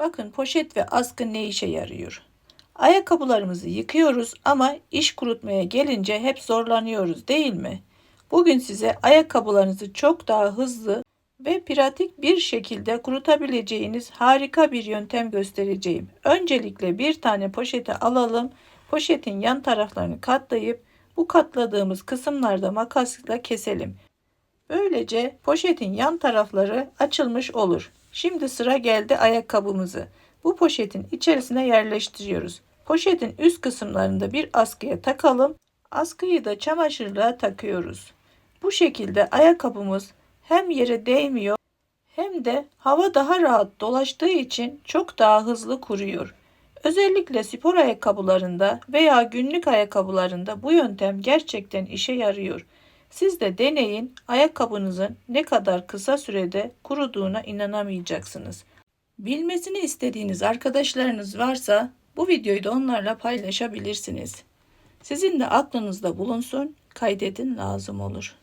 Bakın poşet ve askı ne işe yarıyor? Ayakkabılarımızı yıkıyoruz ama iş kurutmaya gelince hep zorlanıyoruz değil mi? Bugün size ayakkabılarınızı çok daha hızlı ve pratik bir şekilde kurutabileceğiniz harika bir yöntem göstereceğim. Öncelikle bir tane poşete alalım. Poşetin yan taraflarını katlayıp bu katladığımız kısımlarda makasla keselim. Böylece poşetin yan tarafları açılmış olur. Şimdi sıra geldi ayakkabımızı. Bu poşetin içerisine yerleştiriyoruz. Poşetin üst kısımlarında bir askıya takalım. Askıyı da çamaşırlığa takıyoruz. Bu şekilde ayakkabımız hem yere değmiyor hem de hava daha rahat dolaştığı için çok daha hızlı kuruyor. Özellikle spor ayakkabılarında veya günlük ayakkabılarında bu yöntem gerçekten işe yarıyor. Siz de deneyin, ayakkabınızın ne kadar kısa sürede kuruduğuna inanamayacaksınız. Bilmesini istediğiniz arkadaşlarınız varsa bu videoyu da onlarla paylaşabilirsiniz. Sizin de aklınızda bulunsun, kaydedin lazım olur.